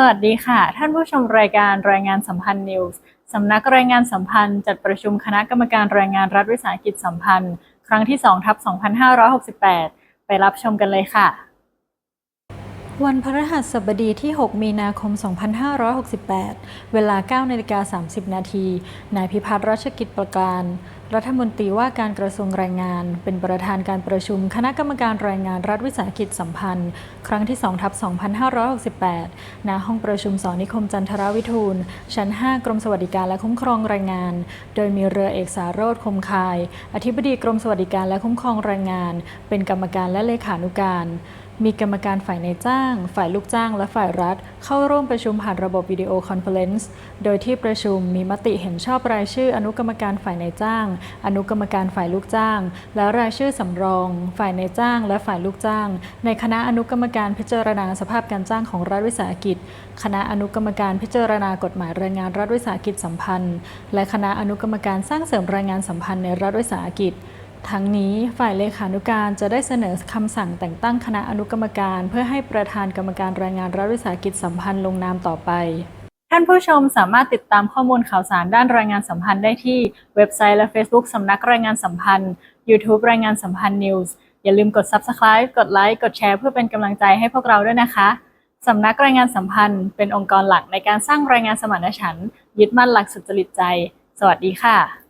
สวัสดีค่ะ ท่านผู้ชมรายการรายงานสัมพันธ์นิวส์สำนักรายงานสัมพันธ์จัดประชุมคณะกรรมการรายงานรัฐวิสาหกิจสัมพันธ์ ครั้งที่2ทับ2568 ไปรับชมกันเลยค่ะ วันพฤหัสบดีที่ 6 มีนาคม 2568 เวลา9นาฬิกา30 นาที นายพิพัฒน์รัชกิจประการ รัฐมนตรีว่าการกระทรวงแรงงาน เป็นประธานการประชุมคณะกรรมการแรายงานรัฐวิสาหกิจสัมพันธ์ ครั้งที่2ทับ2568 ณ ห้องประชุมสอนิคมจันทรวิทูล ชั้น 5 กรมสวัสดิการและคุ้มครองแรงงาน โดยมีเรือเอกสารโรธคมคาย อธิบดีกรมสวัสดิการและคุ้มครองแรงงาน เป็นกรรมการและเลขานุการ มีกรรมการฝ่ายในจ้าง ฝ่ายลูกจ้างและฝ่ายรัฐ เข้าร่วมประชุมผ่านระบบวิดีโอคอนเฟอเรนซ์ โดยที่ประชุมมีมติเห็นชอบรายชื่ออนุกรรมการฝ่ายในจ้าง อนุกรรมการฝ่ายลูกจ้าง และรายชื่อสำรอง ฝ่ายในจ้างและฝ่ายลูกจ้าง ในคณะอนุกรรมการพิจารณาสภาพการจ้างของรัฐวิสาหกิจ คณะอนุกรรมการพิจารณากฎหมายแรงงานรัฐวิสาหกิจสัมพันธ์ และคณะอนุกรรมการสร้างเสริมแรงงานสัมพันธ์ในรัฐวิสาหกิจ ทั้งนี้ฝ่ายเลขานุการจะได้เสนอคำสั่งแต่งตั้งคณะอนุกรรมการ เพื่อให้ประธานกรรมการแรงงานรัฐวิสาหกิจสัมพันธ์ลงนามต่อไป ท่านผู้ชมสามารถติดตามข้อมูลข่าวสารด้านรายงานสัมพันธ์ได้ที่เว็บไซต์และ Facebook สำนักรายงานสัมพันธ์ YouTube รายงานสัมพันธ์ News อย่าลืมกด Subscribe กดไลค์กดแชร์เพื่อเป็นกำลังใจให้พวกเราด้วยนะคะสำนักรายงานสัมพันธ์เป็นองค์กรหลักในการสร้างรายงานสมานฉันท์ยึดมั่นหลักสุจริตใจ สวัสดีค่ะ